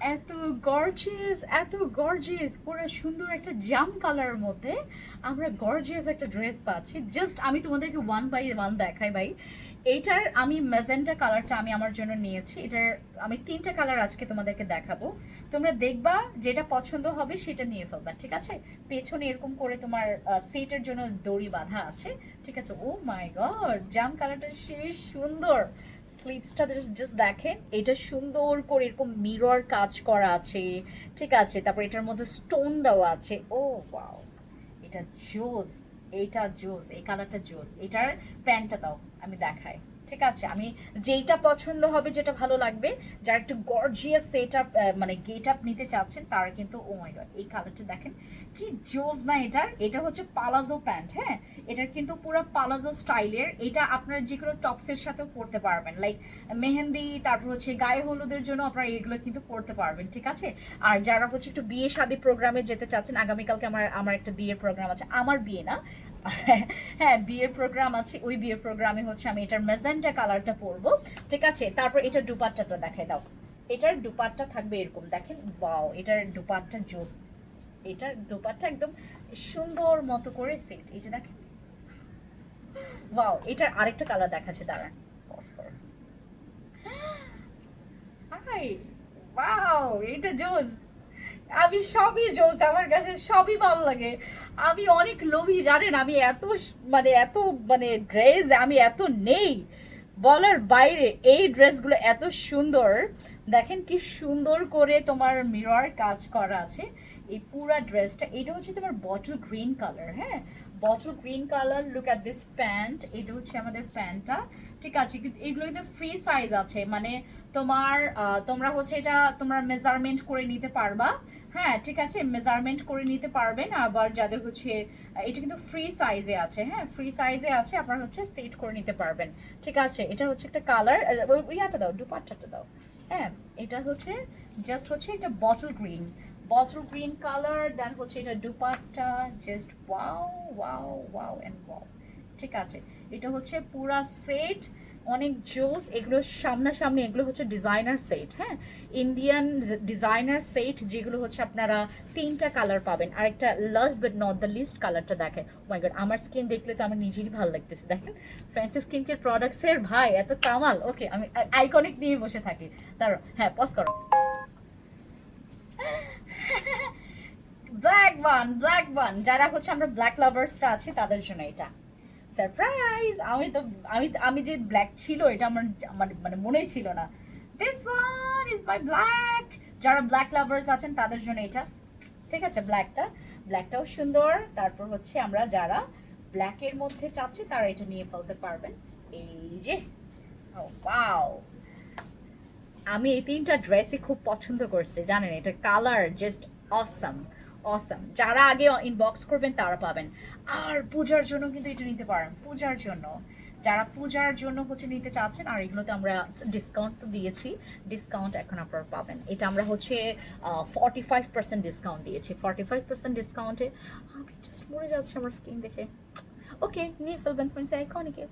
এত গর্জিয়াস এত গর্জিয়াস পুরো সুন্দর একটা জাম কালারের মধ্যে আমরা গর্জিয়াস একটা ড্রেস পাচ্ছি। জাস্ট আমি তোমাদেরকে ওয়ান বাই ওয়ান দেখাই ভাই। এটার আমি মেজেন্টা কালারটা আমি আমার জন্য নিয়েছি। এটার আমি তিনটা কালার আজকে তোমাদেরকে দেখাবো। তোমরা দেখবা, যেটা পছন্দ হবে সেটা নিয়ে ফেলবা, ঠিক আছে? পেছনে এরকম করে তোমার সেটের জন্য দড়ি বাঁধা আছে, ঠিক আছে? ও মাই গড জাম কালারটা সেই সুন্দর। স্লিপসটা জাস্ট দেখেন, এটা সুন্দর করে এরকম মিরর কাজ করা আছে, ঠিক আছে? তারপর এটার মধ্যে স্টোন দেওয়া আছে। ও বাও এটা জোস এইটা জোস, এই কালারটা জোস। এটার প্যান্টটা দাও, আমি দেখাই। ঠিক আছে? আমি যেইটা পছন্দ হবে যেটা ভালো লাগবে, যারা একটু গর্জিয়াস সেট আপ মানে গেট আপ নিতে চাচ্ছেন, তারা কিন্তু ও মাই গড এই কালারটা দেখেন। কি জোজ না এটার এটা হচ্ছে পালাজো প্যান্ট হ্যাঁ? এটার কিন্তু পুরো পালাজো স্টাইলের এটা আপনারা যে কোনো টপসের সাথেও পরতে পারবেন। লাইক মেহেন্দি, তারপর হচ্ছে গায়ে হলুদের জন্য আপনারা এগুলো কিন্তু পরতে পারবেন, ঠিক আছে? আর যারা হচ্ছে একটু বিয়ে শাদী প্রোগ্রামে যেতে চাচ্ছেন, আগামীকালকে আমার আমার একটা বিয়ের প্রোগ্রাম আছে। আমার বিয়ে না হ্যাঁ বিয়ের প্রোগ্রাম আছে, ওই বিয়ের প্রোগ্রামে হচ্ছে আমি এটার মেজেন্টা কালারটা পরবো, ঠিক আছে? তারপর এটার দুপাট্টাটা দেখাই দাও। এটার দুপাট্টা থাকবে এরকম, দেখেন ওয়াও এটার দুপাট্টা জোস, এটার দুপাট্টা একদম সুন্দর মতো করে সেট এই দেখেন। ওয়াও এটার আরেকটা কালার দেখাচ্ছে, দাঁড়ান হাই ওয়াও এটা জোস। আমি সবই জোস, আমার কাছে সবই ভালো লাগে। আমি অনেক লোভী, জানেন? আমি এত মানে এত মানে ড্রেস আমি এত নেই। বলার বাইরে, এই ড্রেসগুলো এত সুন্দর। দেখেন কি সুন্দর করে তোমার মিরর কাজ করা আছে। এই পুরা ড্রেসটা এটা হচ্ছে তোমার বটল গ্রিন কালার হ্যাঁ? Bottle green colour look at this pant এটা হচ্ছে আমাদের প্যান্টটা ঠিক আছে? এগুলো কিন্তু ফ্রি সাইজ আছে মানে তোমার তোমরা হচ্ছে এটা তোমরা মেজারমেন্ট করে নিতে পারবা হ্যাঁ? ঠিক আছে? মেজারমেন্ট করে নিতে পারবেন, আবার যাদের হচ্ছে, এটা কিন্তু ফ্রি সাইজে আছে হ্যাঁ? ফ্রি সাইজে আছে আপনারা হচ্ছে সেট করে নিতে পারবেন, ঠিক আছে? এটা হচ্ছে একটা কালার ইয়াটা দাও, দুপাট্টাটা দাও হ্যাঁ? এটা হচ্ছে জাস্ট হচ্ছে এটা bottle green bottle green colour then হচ্ছে এটা dupatta just wow wow wow and wow ঠিক আছে, এটা হচ্ছে পুরা সেট অনেক জোস, এগুলো সামনাসামনি, এগুলো হচ্ছে ডিজাইনার সেট হ্যাঁ? ইন্ডিয়ান ডিজাইনার সেট যেগুলো হচ্ছে আপনারা তিনটা কালার পাবেন। আর একটা last but not the least কালারটা দেখে মাই গড আমার স্কিন দেখলে তো আমার নিজেরই ভালো লাগতেছে, দেখেন? ফ্যান্সি স্কিন কেয়ার প্রোডাক্টসের ভাই, এত কামাল। ওকে আমি আইকনিক নিয়ে বসে থাকি। তার হ্যাঁ পজ করো ব্ল্যাক ওয়ান ব্ল্যাক ওয়ান যারা হচ্ছে আমরা ব্ল্যাক লাভার্সরা আছি, তাদের জন্য এটা। সারপ্রাইজ আমি তো, আমি আমি যে ব্ল্যাক ছিল, এটা আমার আমার মানে মনেই ছিল না। This one is my black যারা ব্ল্যাক লাভার্স আছেন, তাদের জন্য এটা। ঠিক আছে ব্ল্যাকটা ব্ল্যাকটাও সুন্দর। তারপর হচ্ছে আমরা যারা ব্ল্যাকের মধ্যে চাচ্ছি, তারা এটা নিয়ে ফেলতে পারবেন। এই যে। ও পাও আমি এই তিনটা ড্রেসই খুব পছন্দ করছি, জানেন এটা কালার জাস্ট অসাম অসাম যারা আগে ইনবক্স করবেন, তারা পাবেন। আর পূজার জন্য কিন্তু এটা নিতে পারেন। পূজার জন্য। যারা পূজার জন্য হচ্ছে নিতে চাচ্ছেন, আর এগুলোতে আমরা ডিসকাউন্ট তো দিয়েছি ডিসকাউন্ট এখন আপনারা পাবেন। এটা আমরা হচ্ছে ফর্টি ফাইভ পার্সেন্ট ডিসকাউন্ট দিয়েছি। ফর্টি ফাইভ পার্সেন্ট ডিসকাউন্টে আমি জাস্ট মরে যাচ্ছে আমার স্কিন দেখে। ওকে নিয়ে ফেলবেন ফ্রেন্ডস আইকনিকে